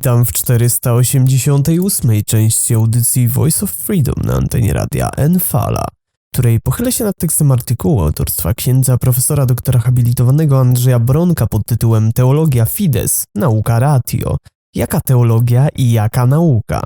Witam w 488 części audycji Voice of Freedom na antenie radia Enfala, której pochylę się nad tekstem artykułu autorstwa księdza profesora doktora habilitowanego Andrzeja Bronka pod tytułem Teologia Fides, nauka ratio. Jaka teologia i jaka nauka?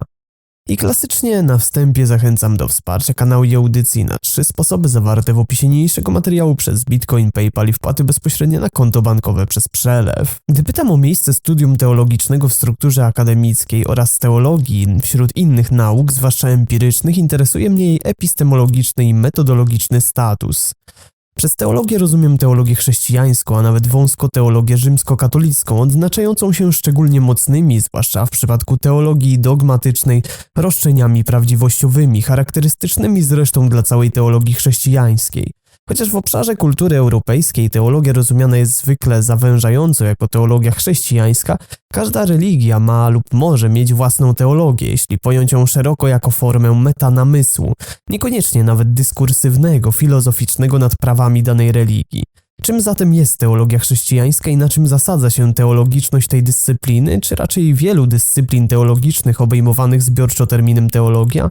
I klasycznie na wstępie zachęcam do wsparcia kanału i audycji na trzy sposoby zawarte w opisie niniejszego materiału przez Bitcoin, PayPal i wpłaty bezpośrednie na konto bankowe przez przelew. Gdy pytam o miejsce studium teologicznego w strukturze akademickiej oraz teologii wśród innych nauk, zwłaszcza empirycznych, interesuje mnie jej epistemologiczny i metodologiczny status. Przez teologię rozumiem teologię chrześcijańską, a nawet wąsko teologię rzymskokatolicką, odznaczającą się szczególnie mocnymi, zwłaszcza w przypadku teologii dogmatycznej, roszczeniami prawdziwościowymi, charakterystycznymi zresztą dla całej teologii chrześcijańskiej. Chociaż w obszarze kultury europejskiej teologia rozumiana jest zwykle zawężająco jako teologia chrześcijańska, każda religia ma lub może mieć własną teologię, jeśli pojąć ją szeroko jako formę metanamysłu, niekoniecznie nawet dyskursywnego, filozoficznego nad prawami danej religii. Czym zatem jest teologia chrześcijańska i na czym zasadza się teologiczność tej dyscypliny, czy raczej wielu dyscyplin teologicznych obejmowanych zbiorczo terminem teologia?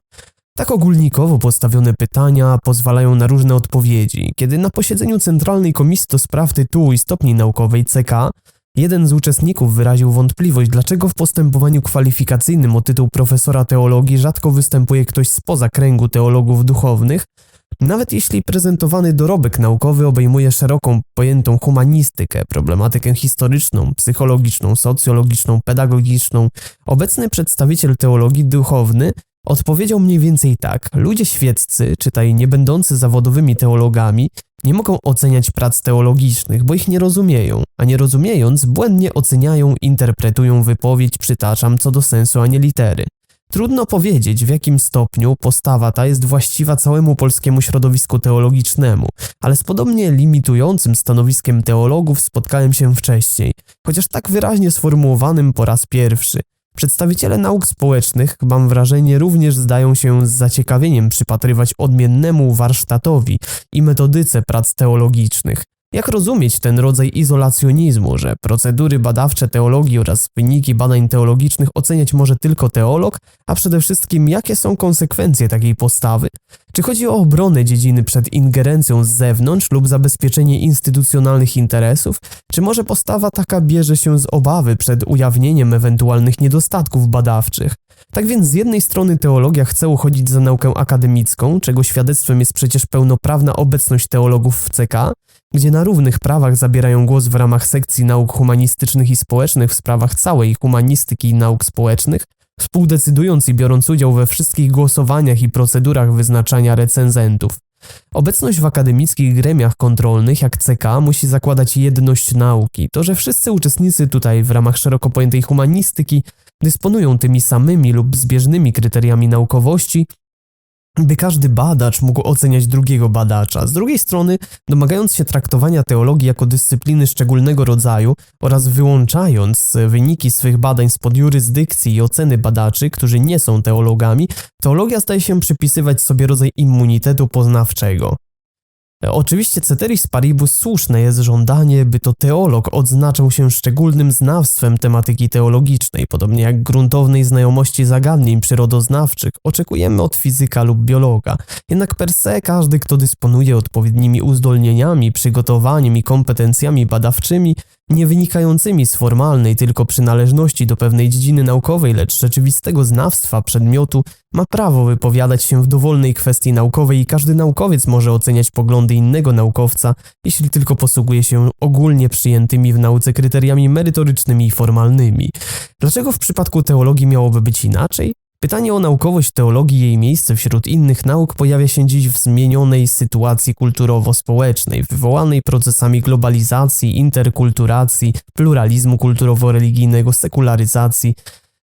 Tak ogólnikowo postawione pytania pozwalają na różne odpowiedzi. Kiedy na posiedzeniu Centralnej Komisji do Spraw Tytułu i Stopni Naukowej CK jeden z uczestników wyraził wątpliwość, dlaczego w postępowaniu kwalifikacyjnym o tytuł profesora teologii rzadko występuje ktoś spoza kręgu teologów duchownych, nawet jeśli prezentowany dorobek naukowy obejmuje szeroką pojętą humanistykę, problematykę historyczną, psychologiczną, socjologiczną, pedagogiczną, obecny przedstawiciel teologii duchowny Odpowiedział mniej więcej tak: ludzie świeccy, czytaj nie będący zawodowymi teologami, nie mogą oceniać prac teologicznych, bo ich nie rozumieją, a nie rozumiejąc, błędnie oceniają, interpretują wypowiedź, przytaczam, co do sensu, a nie litery. Trudno powiedzieć, w jakim stopniu postawa ta jest właściwa całemu polskiemu środowisku teologicznemu, ale z podobnie limitującym stanowiskiem teologów spotkałem się wcześniej, chociaż tak wyraźnie sformułowanym po raz pierwszy. Przedstawiciele nauk społecznych, mam wrażenie, również zdają się z zaciekawieniem przypatrywać odmiennemu warsztatowi i metodyce prac teologicznych. Jak rozumieć ten rodzaj izolacjonizmu, że procedury badawcze teologii oraz wyniki badań teologicznych oceniać może tylko teolog, a przede wszystkim jakie są konsekwencje takiej postawy? Czy chodzi o obronę dziedziny przed ingerencją z zewnątrz lub zabezpieczenie instytucjonalnych interesów? Czy może postawa taka bierze się z obawy przed ujawnieniem ewentualnych niedostatków badawczych? Tak więc z jednej strony teologia chce uchodzić za naukę akademicką, czego świadectwem jest przecież pełnoprawna obecność teologów w CK, gdzie na równych prawach zabierają głos w ramach sekcji nauk humanistycznych i społecznych w sprawach całej humanistyki i nauk społecznych, współdecydując i biorąc udział we wszystkich głosowaniach i procedurach wyznaczania recenzentów. Obecność w akademickich gremiach kontrolnych jak CK musi zakładać jedność nauki. To, że wszyscy uczestnicy tutaj w ramach szeroko pojętej humanistyki dysponują tymi samymi lub zbieżnymi kryteriami naukowości, by każdy badacz mógł oceniać drugiego badacza. Z drugiej strony, domagając się traktowania teologii jako dyscypliny szczególnego rodzaju oraz wyłączając wyniki swych badań spod jurysdykcji i oceny badaczy, którzy nie są teologami, teologia staje się przypisywać sobie rodzaj immunitetu poznawczego. Oczywiście ceteris paribus słuszne jest żądanie, by to teolog odznaczał się szczególnym znawstwem tematyki teologicznej, podobnie jak gruntownej znajomości zagadnień przyrodoznawczych oczekujemy od fizyka lub biologa. Jednak per se każdy, kto dysponuje odpowiednimi uzdolnieniami, przygotowaniem i kompetencjami badawczymi, nie wynikającymi z formalnej tylko przynależności do pewnej dziedziny naukowej, lecz rzeczywistego znawstwa przedmiotu, ma prawo wypowiadać się w dowolnej kwestii naukowej i każdy naukowiec może oceniać poglądy innego naukowca, jeśli tylko posługuje się ogólnie przyjętymi w nauce kryteriami merytorycznymi i formalnymi. Dlaczego w przypadku teologii miałoby być inaczej? Pytanie o naukowość teologii i jej miejsce wśród innych nauk pojawia się dziś w zmienionej sytuacji kulturowo-społecznej, wywołanej procesami globalizacji, interkulturacji, pluralizmu kulturowo-religijnego, sekularyzacji,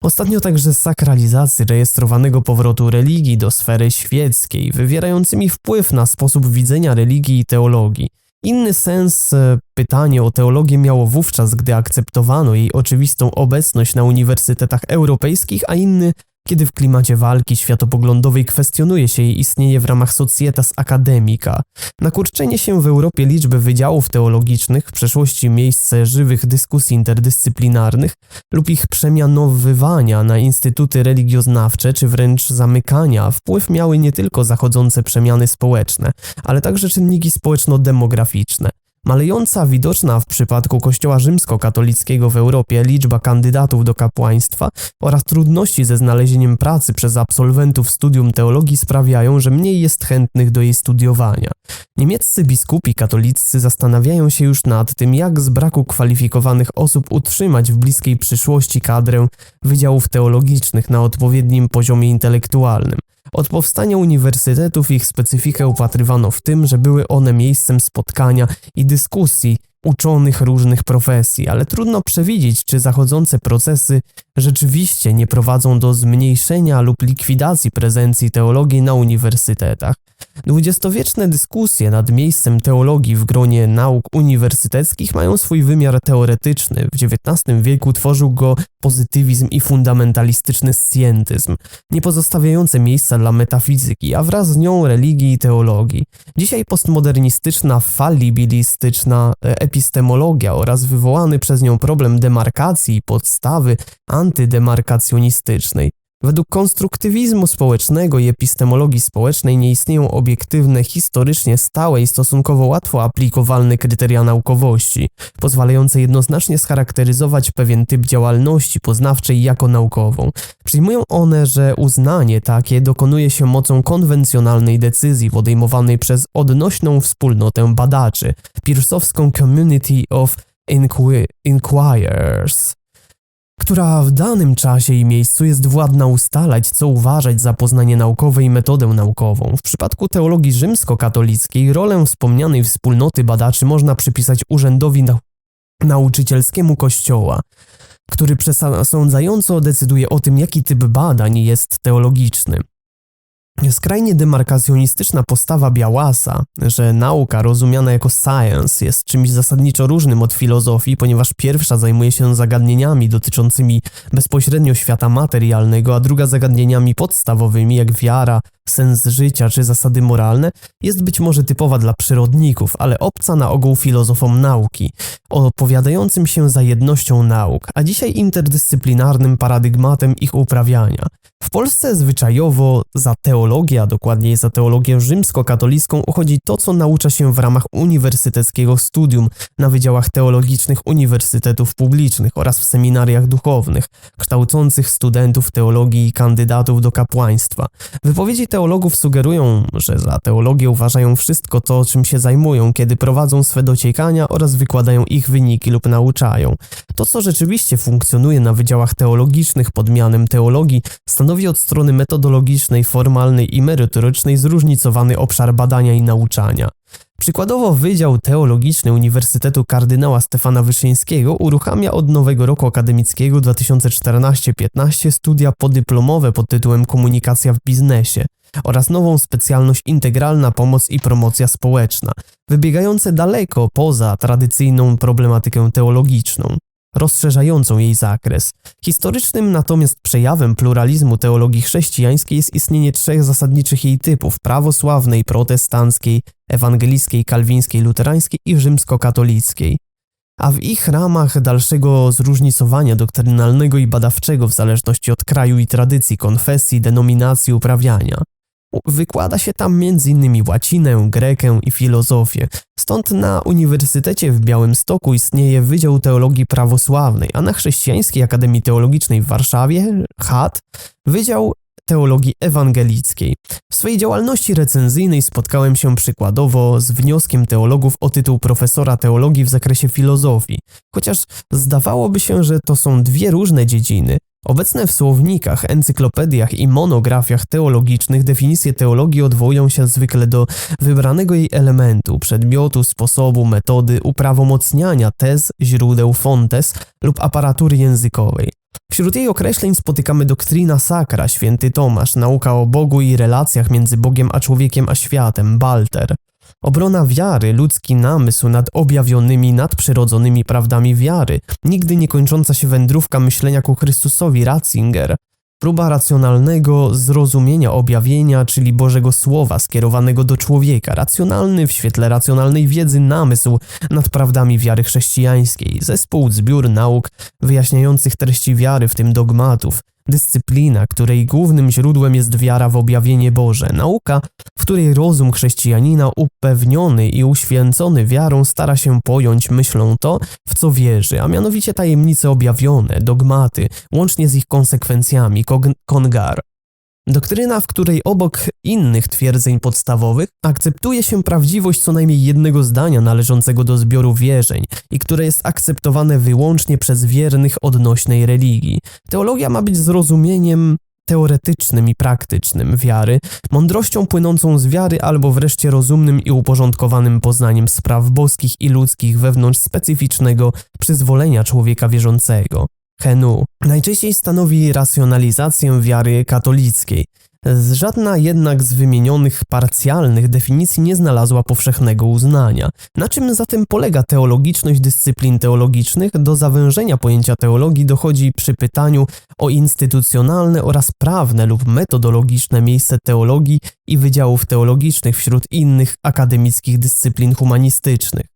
Ostatnio także sakralizacji rejestrowanego powrotu religii do sfery świeckiej, wywierającymi wpływ na sposób widzenia religii i teologii. Inny sens e, pytanie o teologię miało wówczas, gdy akceptowano jej oczywistą obecność na uniwersytetach europejskich, a inny kiedy w klimacie walki światopoglądowej kwestionuje się jej istnienie w ramach Societas Academica. Na kurczenie się w Europie liczby wydziałów teologicznych, w przeszłości miejsce żywych dyskusji interdyscyplinarnych lub ich przemianowywania na instytuty religioznawcze czy wręcz zamykania wpływ miały nie tylko zachodzące przemiany społeczne, ale także czynniki społeczno-demograficzne. Malejąca widoczna w przypadku Kościoła rzymskokatolickiego w Europie liczba kandydatów do kapłaństwa oraz trudności ze znalezieniem pracy przez absolwentów studium teologii sprawiają, że mniej jest chętnych do jej studiowania. Niemieccy biskupi katolicy zastanawiają się już nad tym, jak z braku kwalifikowanych osób utrzymać w bliskiej przyszłości kadrę wydziałów teologicznych na odpowiednim poziomie intelektualnym. Od powstania uniwersytetów ich specyfikę upatrywano w tym, że były one miejscem spotkania i dyskusji uczonych różnych profesji, ale trudno przewidzieć, czy zachodzące procesy rzeczywiście nie prowadzą do zmniejszenia lub likwidacji prezencji teologii na uniwersytetach. Dwudziestowieczne dyskusje nad miejscem teologii w gronie nauk uniwersyteckich mają swój wymiar teoretyczny. W XIX wieku tworzył go pozytywizm i fundamentalistyczny scientyzm, nie pozostawiające miejsca dla metafizyki, a wraz z nią religii i teologii. Dzisiaj postmodernistyczna, fallibilistyczna e, epistemologia oraz wywołany przez nią problem demarkacji i podstawy antydemarkacjonistycznej Według konstruktywizmu społecznego i epistemologii społecznej nie istnieją obiektywne, historycznie stałe i stosunkowo łatwo aplikowalne kryteria naukowości, pozwalające jednoznacznie scharakteryzować pewien typ działalności poznawczej jako naukową. Przyjmują one, że uznanie takie dokonuje się mocą konwencjonalnej decyzji podejmowanej przez odnośną wspólnotę badaczy, Pearsowską Community of Inquirers która w danym czasie i miejscu jest władna ustalać, co uważać za poznanie naukowe i metodę naukową. W przypadku teologii rzymskokatolickiej rolę wspomnianej wspólnoty badaczy można przypisać urzędowi nau nauczycielskiemu Kościoła, który przesądzająco decyduje o tym, jaki typ badań jest teologiczny. Skrajnie demarkacjonistyczna postawa Białasa, że nauka rozumiana jako science jest czymś zasadniczo różnym od filozofii, ponieważ pierwsza zajmuje się zagadnieniami dotyczącymi bezpośrednio świata materialnego, a druga zagadnieniami podstawowymi jak wiara, sens życia czy zasady moralne, jest być może typowa dla przyrodników, ale obca na ogół filozofom nauki, opowiadającym się za jednością nauk, a dzisiaj interdyscyplinarnym paradygmatem ich uprawiania. W Polsce zwyczajowo za teologię, a dokładniej za teologię rzymskokatolicką uchodzi to, co naucza się w ramach uniwersyteckiego studium na wydziałach teologicznych uniwersytetów publicznych oraz w seminariach duchownych, kształcących studentów teologii i kandydatów do kapłaństwa. Wypowiedzi teologów sugerują, że za teologię uważają wszystko to, czym się zajmują, kiedy prowadzą swe dociekania oraz wykładają ich wyniki lub nauczają. To, co rzeczywiście funkcjonuje na wydziałach teologicznych pod mianem teologii, stanowi od strony metodologicznej, formalnej i merytorycznej zróżnicowany obszar badania i nauczania. Przykładowo Wydział Teologiczny Uniwersytetu Kardynała Stefana Wyszyńskiego uruchamia od nowego roku akademickiego 2014-15 studia podyplomowe pod tytułem Komunikacja w biznesie oraz nową specjalność Integralna Pomoc i Promocja Społeczna, wybiegające daleko poza tradycyjną problematykę teologiczną rozszerzającą jej zakres. Historycznym natomiast przejawem pluralizmu teologii chrześcijańskiej jest istnienie trzech zasadniczych jej typów prawosławnej, protestanckiej, ewangelickiej, kalwińskiej, luterańskiej i rzymskokatolickiej. A w ich ramach dalszego zróżnicowania doktrynalnego i badawczego w zależności od kraju i tradycji, konfesji, denominacji uprawiania. Wykłada się tam m.in. łacinę, grekę i filozofię. Stąd na Uniwersytecie w Białymstoku istnieje Wydział Teologii Prawosławnej, a na Chrześcijańskiej Akademii Teologicznej w Warszawie, HAT, Wydział Teologii Ewangelickiej. W swojej działalności recenzyjnej spotkałem się przykładowo z wnioskiem teologów o tytuł profesora teologii w zakresie filozofii. Chociaż zdawałoby się, że to są dwie różne dziedziny, Obecne w słownikach, encyklopediach i monografiach teologicznych definicje teologii odwołują się zwykle do wybranego jej elementu, przedmiotu, sposobu, metody uprawomocniania tez, źródeł, fontes lub aparatury językowej. Wśród jej określeń spotykamy doktrina sacra, święty Tomasz, nauka o Bogu i relacjach między Bogiem a człowiekiem a światem, Balter, Obrona wiary, ludzki namysł nad objawionymi, nadprzyrodzonymi prawdami wiary, nigdy nie kończąca się wędrówka myślenia ku Chrystusowi, Ratzinger. próba racjonalnego zrozumienia objawienia, czyli Bożego Słowa skierowanego do człowieka, racjonalny w świetle racjonalnej wiedzy namysł nad prawdami wiary chrześcijańskiej, zespół, zbiór nauk wyjaśniających treści wiary, w tym dogmatów, dyscyplina, której głównym źródłem jest wiara w objawienie Boże, nauka, w której rozum chrześcijanina upewniony i uświęcony wiarą stara się pojąć myślą to, w co wierzy, a mianowicie tajemnice objawione, dogmaty, łącznie z ich konsekwencjami, kongar. Doktryna, w której obok innych twierdzeń podstawowych akceptuje się prawdziwość co najmniej jednego zdania należącego do zbioru wierzeń i które jest akceptowane wyłącznie przez wiernych odnośnej religii. Teologia ma być zrozumieniem teoretycznym i praktycznym wiary, mądrością płynącą z wiary albo wreszcie rozumnym i uporządkowanym poznaniem spraw boskich i ludzkich wewnątrz specyficznego przyzwolenia człowieka wierzącego. Henu najczęściej stanowi racjonalizację wiary katolickiej. Żadna jednak z wymienionych parcjalnych definicji nie znalazła powszechnego uznania. Na czym zatem polega teologiczność dyscyplin teologicznych? Do zawężenia pojęcia teologii dochodzi przy pytaniu o instytucjonalne oraz prawne lub metodologiczne miejsce teologii i wydziałów teologicznych wśród innych akademickich dyscyplin humanistycznych.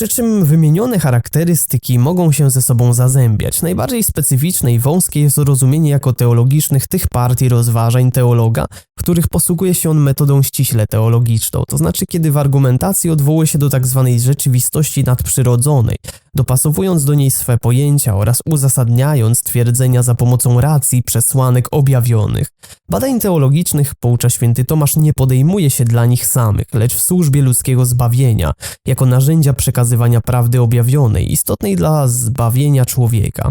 Przy czym wymienione charakterystyki mogą się ze sobą zazębiać. Najbardziej specyficzne i wąskie jest rozumienie jako teologicznych tych partii rozważań teologa, których posługuje się on metodą ściśle teologiczną, to znaczy kiedy w argumentacji odwołuje się do tzw. Tak rzeczywistości nadprzyrodzonej, dopasowując do niej swe pojęcia oraz uzasadniając twierdzenia za pomocą racji przesłanek objawionych. Badań teologicznych, poucza święty Tomasz, nie podejmuje się dla nich samych, lecz w służbie ludzkiego zbawienia, jako narzędzia przekazywania prawdy objawionej, istotnej dla zbawienia człowieka.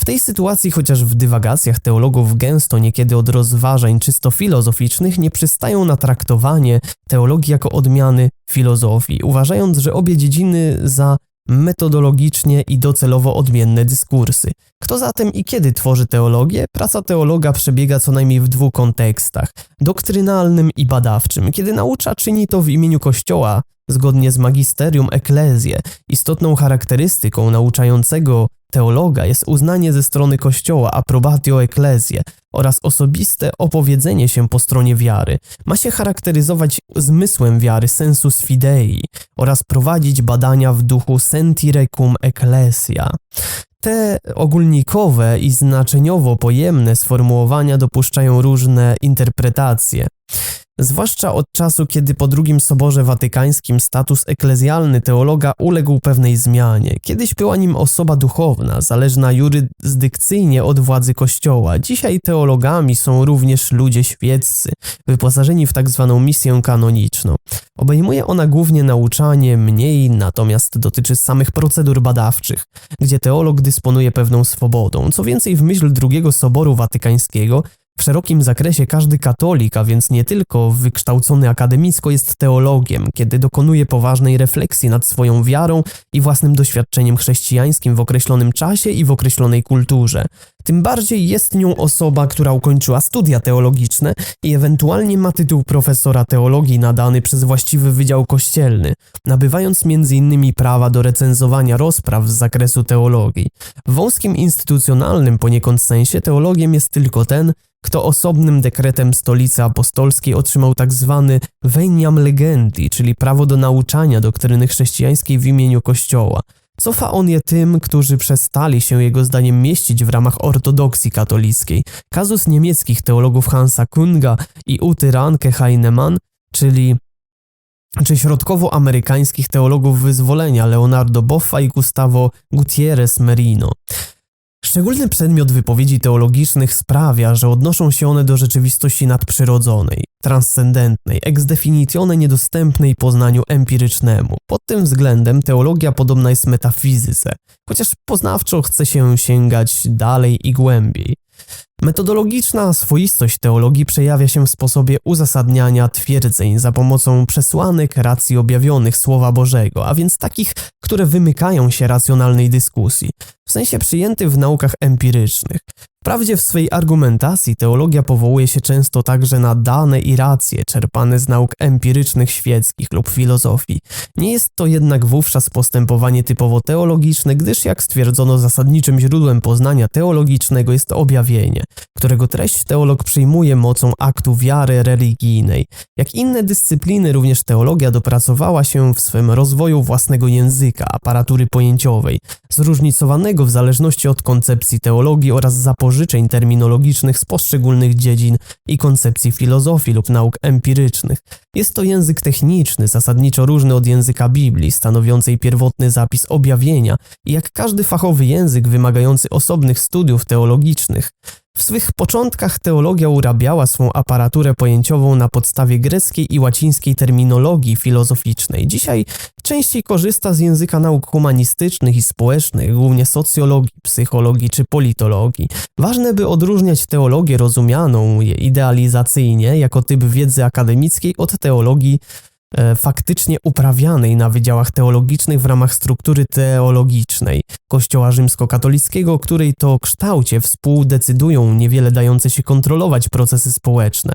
W tej sytuacji, chociaż w dywagacjach teologów gęsto niekiedy od rozważań czysto filozoficznych nie przystają na traktowanie teologii jako odmiany filozofii, uważając, że obie dziedziny za metodologicznie i docelowo odmienne dyskursy. Kto zatem i kiedy tworzy teologię? Praca teologa przebiega co najmniej w dwóch kontekstach doktrynalnym i badawczym. Kiedy naucza, czyni to w imieniu Kościoła, zgodnie z magisterium eklezję. Istotną charakterystyką nauczającego teologa jest uznanie ze strony Kościoła approbatio ecclesiae oraz osobiste opowiedzenie się po stronie wiary. Ma się charakteryzować zmysłem wiary sensus fidei oraz prowadzić badania w duchu sentire cum ecclesia. Te ogólnikowe i znaczeniowo pojemne sformułowania dopuszczają różne interpretacje. Zwłaszcza od czasu, kiedy po II Soborze Watykańskim status eklezjalny teologa uległ pewnej zmianie. Kiedyś była nim osoba duchowna, zależna jurysdykcyjnie od władzy Kościoła. Dzisiaj teologami są również ludzie świeccy, wyposażeni w tak zwaną misję kanoniczną. Obejmuje ona głównie nauczanie, mniej natomiast dotyczy samych procedur badawczych, gdzie teolog dysponuje pewną swobodą. Co więcej, w myśl II Soboru Watykańskiego w szerokim zakresie każdy katolik, a więc nie tylko wykształcony akademicko, jest teologiem, kiedy dokonuje poważnej refleksji nad swoją wiarą i własnym doświadczeniem chrześcijańskim w określonym czasie i w określonej kulturze. Tym bardziej jest nią osoba, która ukończyła studia teologiczne i ewentualnie ma tytuł profesora teologii nadany przez właściwy wydział kościelny, nabywając m.in. prawa do recenzowania rozpraw z zakresu teologii. W wąskim instytucjonalnym poniekąd sensie teologiem jest tylko ten, kto osobnym dekretem stolicy apostolskiej otrzymał tak zwany veniam legendi, czyli prawo do nauczania doktryny chrześcijańskiej w imieniu Kościoła. Cofa on je tym, którzy przestali się jego zdaniem mieścić w ramach ortodoksji katolickiej. Kazus niemieckich teologów Hansa Kunga i Uty Ranke Heinemann, czyli czy środkowoamerykańskich teologów wyzwolenia Leonardo Boffa i Gustavo Gutierrez Merino. Szczególny przedmiot wypowiedzi teologicznych sprawia, że odnoszą się one do rzeczywistości nadprzyrodzonej, transcendentnej, ex definitione niedostępnej poznaniu empirycznemu. Pod tym względem teologia podobna jest metafizyce, chociaż poznawczo chce się sięgać dalej i głębiej. Metodologiczna swoistość teologii przejawia się w sposobie uzasadniania twierdzeń za pomocą przesłanek racji objawionych Słowa Bożego, a więc takich, które wymykają się racjonalnej dyskusji, w sensie przyjęty w naukach empirycznych. Wprawdzie w swej argumentacji teologia powołuje się często także na dane i racje czerpane z nauk empirycznych świeckich lub filozofii. Nie jest to jednak wówczas postępowanie typowo teologiczne, gdyż jak stwierdzono zasadniczym źródłem poznania teologicznego jest objawienie, którego treść teolog przyjmuje mocą aktu wiary religijnej. Jak inne dyscypliny, również teologia dopracowała się w swym rozwoju własnego języka, aparatury pojęciowej, zróżnicowanego w zależności od koncepcji teologii oraz zapożyczeń terminologicznych z poszczególnych dziedzin i koncepcji filozofii lub nauk empirycznych. Jest to język techniczny, zasadniczo różny od języka Biblii, stanowiącej pierwotny zapis objawienia i jak każdy fachowy język wymagający osobnych studiów teologicznych. W swych początkach teologia urabiała swą aparaturę pojęciową na podstawie greckiej i łacińskiej terminologii filozoficznej. Dzisiaj częściej korzysta z języka nauk humanistycznych i społecznych, głównie socjologii, psychologii czy politologii. Ważne, by odróżniać teologię rozumianą idealizacyjnie jako typ wiedzy akademickiej od teologii faktycznie uprawianej na wydziałach teologicznych w ramach struktury teologicznej Kościoła rzymskokatolickiego, której to kształcie współdecydują niewiele dające się kontrolować procesy społeczne.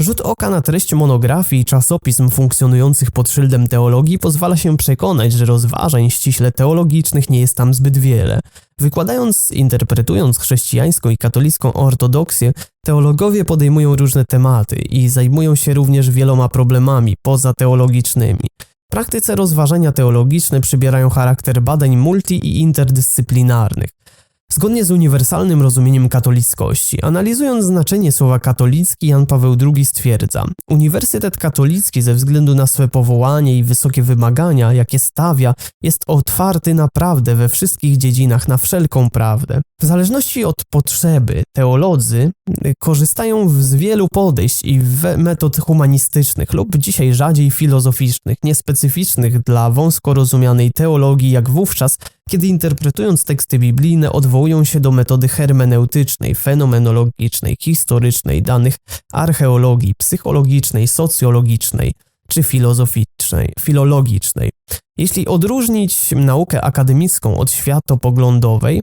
Rzut oka na treść monografii i czasopism funkcjonujących pod szyldem teologii pozwala się przekonać, że rozważań ściśle teologicznych nie jest tam zbyt wiele. Wykładając, interpretując chrześcijańską i katolicką ortodoksję, teologowie podejmują różne tematy i zajmują się również wieloma problemami pozateologicznymi. W praktyce rozważania teologiczne przybierają charakter badań multi i interdyscyplinarnych. Zgodnie z uniwersalnym rozumieniem katolickości, analizując znaczenie słowa katolicki, Jan Paweł II stwierdza: Uniwersytet katolicki ze względu na swe powołanie i wysokie wymagania, jakie stawia, jest otwarty naprawdę we wszystkich dziedzinach na wszelką prawdę. W zależności od potrzeby, teolodzy korzystają z wielu podejść i metod humanistycznych lub dzisiaj rzadziej filozoficznych, niespecyficznych dla wąsko rozumianej teologii, jak wówczas, kiedy interpretując teksty biblijne odwołują się do metody hermeneutycznej, fenomenologicznej, historycznej, danych archeologii, psychologicznej, socjologicznej czy filozoficznej, filologicznej. Jeśli odróżnić naukę akademicką od światopoglądowej,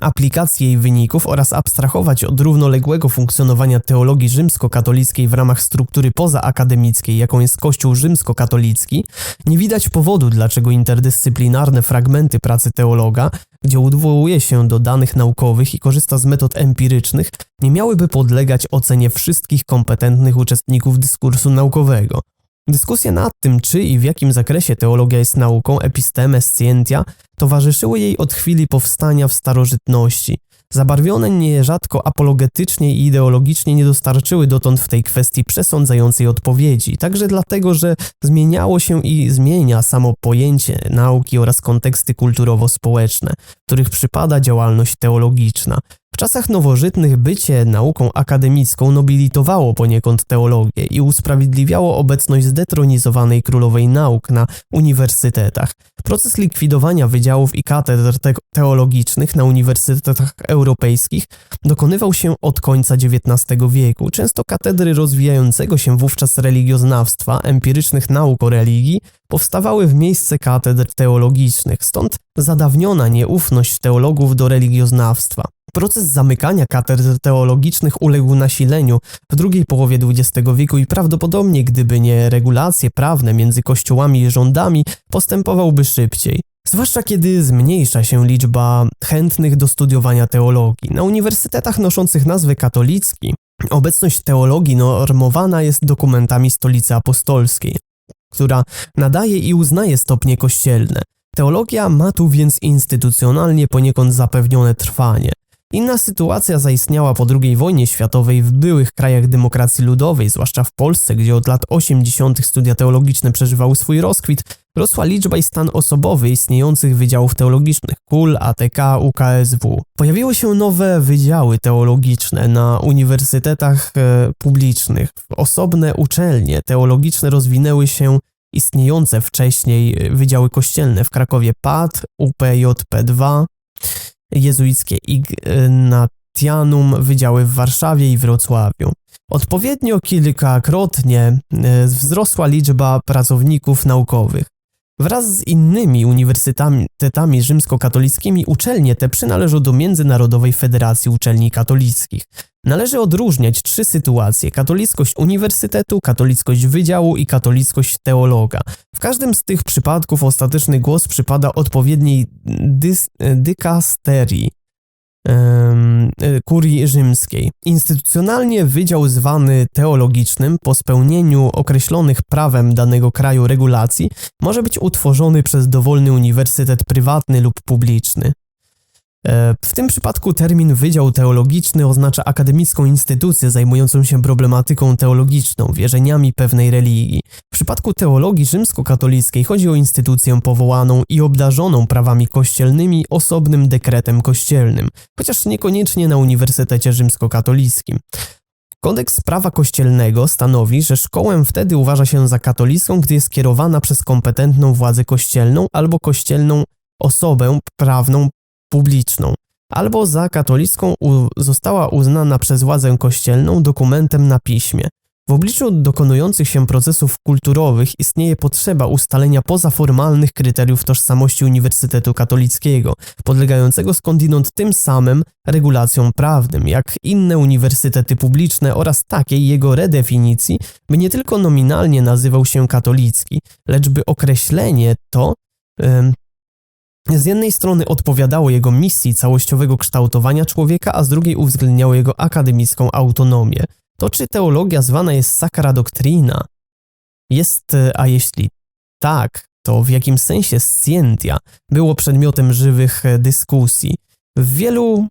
aplikacji jej wyników oraz abstrahować od równoległego funkcjonowania teologii rzymskokatolickiej w ramach struktury pozaakademickiej, jaką jest Kościół rzymskokatolicki, nie widać powodu, dlaczego interdyscyplinarne fragmenty pracy teologa, gdzie odwołuje się do danych naukowych i korzysta z metod empirycznych, nie miałyby podlegać ocenie wszystkich kompetentnych uczestników dyskursu naukowego. Dyskusje nad tym, czy i w jakim zakresie teologia jest nauką, episteme, scientia, towarzyszyły jej od chwili powstania w starożytności. Zabarwione nierzadko apologetycznie i ideologicznie nie dostarczyły dotąd w tej kwestii przesądzającej odpowiedzi, także dlatego, że zmieniało się i zmienia samo pojęcie nauki oraz konteksty kulturowo-społeczne, w których przypada działalność teologiczna. Czasach nowożytnych bycie nauką akademicką nobilitowało poniekąd teologię i usprawiedliwiało obecność zdetronizowanej królowej nauk na uniwersytetach. Proces likwidowania wydziałów i katedr te teologicznych na uniwersytetach europejskich dokonywał się od końca XIX wieku. Często katedry rozwijającego się wówczas religioznawstwa, empirycznych nauk o religii, powstawały w miejsce katedr teologicznych, stąd zadawniona nieufność teologów do religioznawstwa. Proces zamykania katedr teologicznych uległ nasileniu w drugiej połowie XX wieku i prawdopodobnie gdyby nie regulacje prawne między kościołami i rządami, postępowałby szybciej. Zwłaszcza kiedy zmniejsza się liczba chętnych do studiowania teologii. Na uniwersytetach noszących nazwę katolicki obecność teologii normowana jest dokumentami Stolicy Apostolskiej, która nadaje i uznaje stopnie kościelne. Teologia ma tu więc instytucjonalnie poniekąd zapewnione trwanie. Inna sytuacja zaistniała po II wojnie światowej w byłych krajach demokracji ludowej, zwłaszcza w Polsce, gdzie od lat 80. studia teologiczne przeżywały swój rozkwit, rosła liczba i stan osobowy istniejących wydziałów teologicznych KUL, ATK, UKSW. Pojawiły się nowe wydziały teologiczne na uniwersytetach e, publicznych. Osobne uczelnie teologiczne rozwinęły się istniejące wcześniej wydziały kościelne w Krakowie PAD, UPJP2, jezuickie Ignatianum, wydziały w Warszawie i Wrocławiu. Odpowiednio kilkakrotnie e, wzrosła liczba pracowników naukowych. Wraz z innymi uniwersytetami rzymskokatolickimi uczelnie te przynależą do Międzynarodowej Federacji Uczelni Katolickich. Należy odróżniać trzy sytuacje: katolickość uniwersytetu, katolickość wydziału i katolickość teologa. W każdym z tych przypadków ostateczny głos przypada odpowiedniej dykasterii kurii rzymskiej. Instytucjonalnie wydział zwany teologicznym po spełnieniu określonych prawem danego kraju regulacji może być utworzony przez dowolny uniwersytet prywatny lub publiczny. E, w tym przypadku termin Wydział Teologiczny oznacza akademicką instytucję zajmującą się problematyką teologiczną, wierzeniami pewnej religii. W przypadku teologii rzymskokatolickiej chodzi o instytucję powołaną i obdarzoną prawami kościelnymi osobnym dekretem kościelnym, chociaż niekoniecznie na Uniwersytecie Rzymskokatolickim. Kodeks prawa kościelnego stanowi, że szkołę wtedy uważa się za katolicką, gdy jest kierowana przez kompetentną władzę kościelną albo kościelną osobę prawną publiczną, albo za katolicką została uznana przez władzę kościelną dokumentem na piśmie. W obliczu dokonujących się procesów kulturowych istnieje potrzeba ustalenia pozaformalnych kryteriów tożsamości Uniwersytetu Katolickiego, podlegającego skądinąd tym samym regulacjom prawnym, jak inne uniwersytety publiczne oraz takiej jego redefinicji, by nie tylko nominalnie nazywał się katolicki, lecz by określenie to z jednej strony odpowiadało jego misji całościowego kształtowania człowieka, a z drugiej uwzględniało jego akademicką autonomię. To czy teologia zwana jest sacra doctrina? Jest, a jeśli tak, to w jakim sensie scientia było przedmiotem żywych dyskusji. W wielu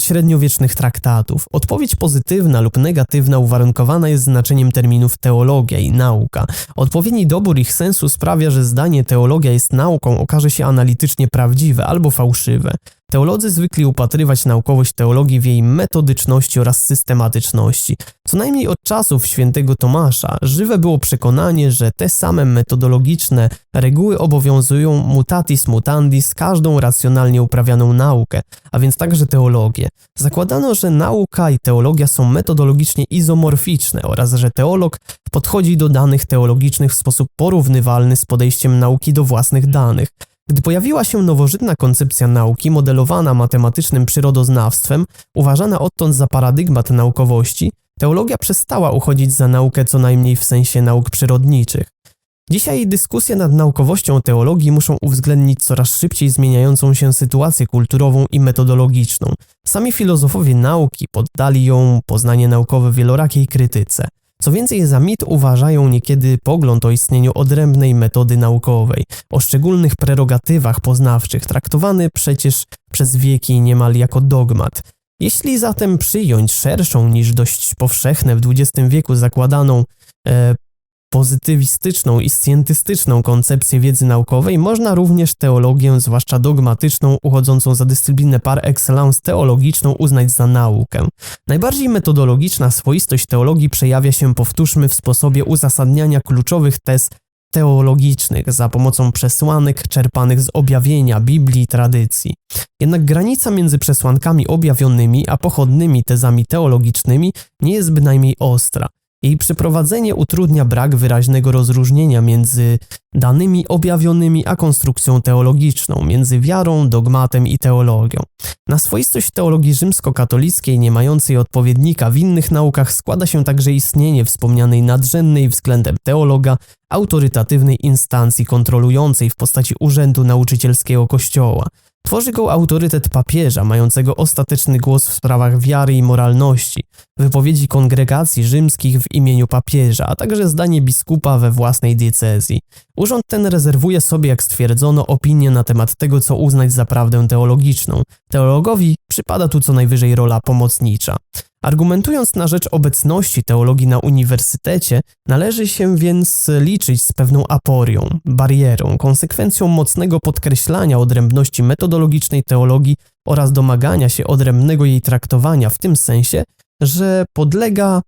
średniowiecznych traktatów. Odpowiedź pozytywna lub negatywna uwarunkowana jest znaczeniem terminów teologia i nauka. Odpowiedni dobór ich sensu sprawia, że zdanie teologia jest nauką okaże się analitycznie prawdziwe albo fałszywe. Teolodzy zwykli upatrywać naukowość teologii w jej metodyczności oraz systematyczności. Co najmniej od czasów świętego Tomasza żywe było przekonanie, że te same metodologiczne reguły obowiązują mutatis mutandis każdą racjonalnie uprawianą naukę, a więc także teologię. Zakładano, że nauka i teologia są metodologicznie izomorficzne oraz że teolog podchodzi do danych teologicznych w sposób porównywalny z podejściem nauki do własnych danych. Gdy pojawiła się nowożytna koncepcja nauki modelowana matematycznym przyrodoznawstwem, uważana odtąd za paradygmat naukowości, teologia przestała uchodzić za naukę co najmniej w sensie nauk przyrodniczych. Dzisiaj dyskusje nad naukowością teologii muszą uwzględnić coraz szybciej zmieniającą się sytuację kulturową i metodologiczną. Sami filozofowie nauki poddali ją poznanie naukowe wielorakiej krytyce. Co więcej, za mit uważają niekiedy pogląd o istnieniu odrębnej metody naukowej, o szczególnych prerogatywach poznawczych, traktowany przecież przez wieki niemal jako dogmat. Jeśli zatem przyjąć szerszą niż dość powszechne w XX wieku zakładaną e, pozytywistyczną i scjentystyczną koncepcję wiedzy naukowej, można również teologię, zwłaszcza dogmatyczną, uchodzącą za dyscyplinę par excellence teologiczną, uznać za naukę. Najbardziej metodologiczna swoistość teologii przejawia się, powtórzmy, w sposobie uzasadniania kluczowych tez teologicznych za pomocą przesłanek czerpanych z objawienia, Biblii i tradycji. Jednak granica między przesłankami objawionymi a pochodnymi tezami teologicznymi nie jest bynajmniej ostra. Jej przeprowadzenie utrudnia brak wyraźnego rozróżnienia między danymi objawionymi a konstrukcją teologiczną, między wiarą, dogmatem i teologią. Na swoistość teologii rzymskokatolickiej, nie mającej odpowiednika w innych naukach, składa się także istnienie wspomnianej nadrzędnej względem teologa autorytatywnej instancji kontrolującej w postaci urzędu nauczycielskiego Kościoła. Tworzy go autorytet papieża, mającego ostateczny głos w sprawach wiary i moralności, wypowiedzi kongregacji rzymskich w imieniu papieża, a także zdanie biskupa we własnej diecezji. Urząd ten rezerwuje sobie, jak stwierdzono, opinię na temat tego, co uznać za prawdę teologiczną. Teologowi przypada tu co najwyżej rola pomocnicza. Argumentując na rzecz obecności teologii na uniwersytecie, należy się więc liczyć z pewną aporią, barierą, konsekwencją mocnego podkreślania odrębności metodologicznej teologii oraz domagania się odrębnego jej traktowania w tym sensie, że podlega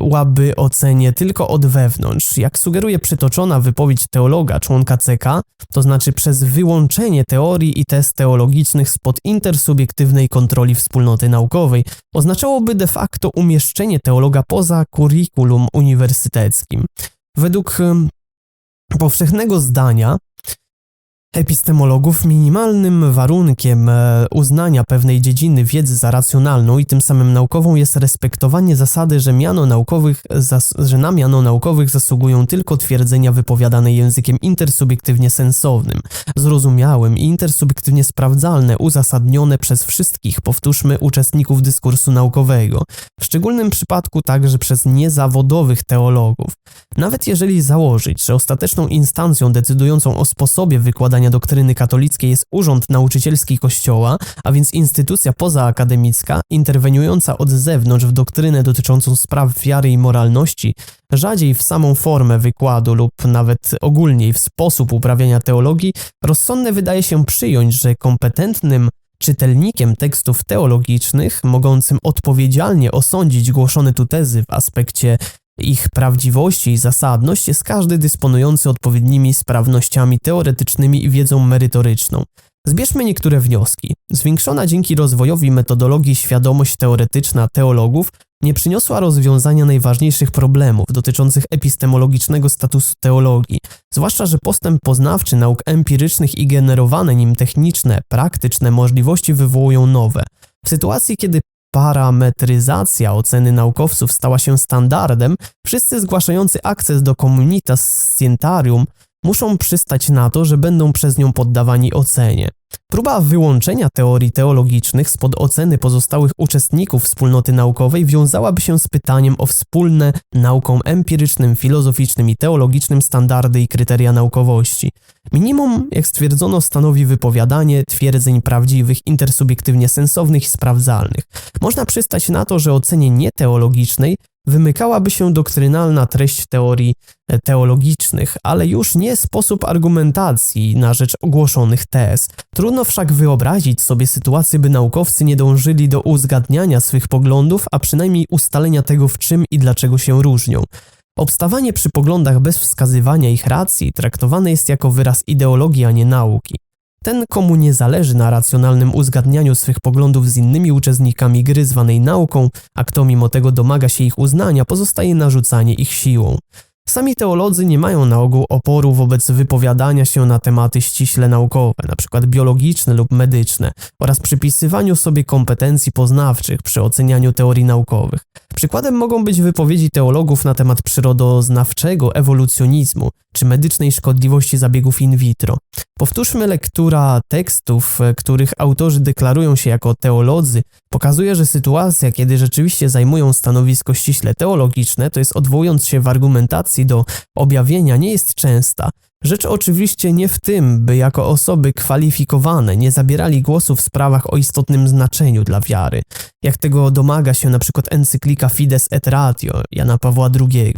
łaby ocenie tylko od wewnątrz. Jak sugeruje przytoczona wypowiedź teologa, członka CK, to znaczy przez wyłączenie teorii i test teologicznych spod intersubiektywnej kontroli wspólnoty naukowej, oznaczałoby de facto umieszczenie teologa poza kurikulum uniwersyteckim. Według powszechnego zdania epistemologów minimalnym warunkiem e, uznania pewnej dziedziny wiedzy za racjonalną i tym samym naukową jest respektowanie zasady, że, miano naukowych, że na miano naukowych zasługują tylko twierdzenia wypowiadane językiem intersubiektywnie sensownym, zrozumiałym i intersubiektywnie sprawdzalne, uzasadnione przez wszystkich, powtórzmy, uczestników dyskursu naukowego, w szczególnym przypadku także przez niezawodowych teologów. Nawet jeżeli założyć, że ostateczną instancją decydującą o sposobie wykładania doktryny katolickiej jest Urząd Nauczycielski Kościoła, a więc instytucja pozaakademicka, interweniująca od zewnątrz w doktrynę dotyczącą spraw wiary i moralności, rzadziej w samą formę wykładu lub nawet ogólniej w sposób uprawiania teologii, rozsądne wydaje się przyjąć, że kompetentnym czytelnikiem tekstów teologicznych, mogącym odpowiedzialnie osądzić głoszone tu tezy w aspekcie ich prawdziwości i zasadność jest każdy dysponujący odpowiednimi sprawnościami teoretycznymi i wiedzą merytoryczną. Zbierzmy niektóre wnioski. Zwiększona dzięki rozwojowi metodologii świadomość teoretyczna teologów nie przyniosła rozwiązania najważniejszych problemów dotyczących epistemologicznego statusu teologii, zwłaszcza, że postęp poznawczy nauk empirycznych i generowane nim techniczne, praktyczne możliwości wywołują nowe. W sytuacji, kiedy parametryzacja oceny naukowców stała się standardem, wszyscy zgłaszający akces do Communitas Scientarium muszą przystać na to, że będą przez nią poddawani ocenie. Próba wyłączenia teorii teologicznych spod oceny pozostałych uczestników wspólnoty naukowej wiązałaby się z pytaniem o wspólne nauką empirycznym, filozoficznym i teologicznym standardy i kryteria naukowości. Minimum, jak stwierdzono, stanowi wypowiadanie twierdzeń prawdziwych, intersubiektywnie sensownych i sprawdzalnych. Można przystać na to, że ocenie nieteologicznej wymykałaby się doktrynalna treść teorii e, teologicznych, ale już nie sposób argumentacji na rzecz ogłoszonych tez. Trudno wszak wyobrazić sobie sytuację, by naukowcy nie dążyli do uzgadniania swych poglądów, a przynajmniej ustalenia tego, w czym i dlaczego się różnią. Obstawanie przy poglądach bez wskazywania ich racji traktowane jest jako wyraz ideologii, a nie nauki. Ten, komu nie zależy na racjonalnym uzgadnianiu swych poglądów z innymi uczestnikami gry zwanej nauką, a kto mimo tego domaga się ich uznania, pozostaje narzucanie ich siłą. Sami teolodzy nie mają na ogół oporu wobec wypowiadania się na tematy ściśle naukowe, np. biologiczne lub medyczne, oraz przypisywaniu sobie kompetencji poznawczych przy ocenianiu teorii naukowych. Przykładem mogą być wypowiedzi teologów na temat przyrodoznawczego ewolucjonizmu czy medycznej szkodliwości zabiegów in vitro. Powtórzmy lektura tekstów, których autorzy deklarują się jako teolodzy, pokazuje, że sytuacja, kiedy rzeczywiście zajmują stanowisko ściśle teologiczne, to jest odwołując się w argumentacji do objawienia, nie jest częsta. Rzecz oczywiście nie w tym, by jako osoby kwalifikowane nie zabierali głosu w sprawach o istotnym znaczeniu dla wiary, jak tego domaga się na przykład encyklika Fides et Ratio Jana Pawła II,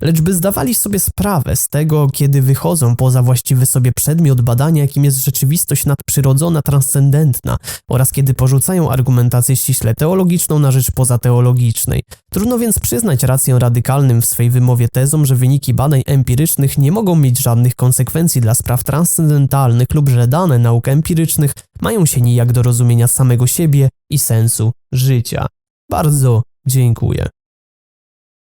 lecz by zdawali sobie sprawę z tego, kiedy wychodzą poza właściwy sobie przedmiot badania, jakim jest rzeczywistość nadprzyrodzona, transcendentna oraz kiedy porzucają argumentację ściśle teologiczną na rzecz pozateologicznej. Trudno więc przyznać rację radykalnym w swej wymowie tezom, że wyniki badań empirycznych nie mogą mieć żadnych konsekwencji dla spraw transcendentalnych lub że dane nauk empirycznych mają się nijak do rozumienia samego siebie i sensu życia. Bardzo dziękuję.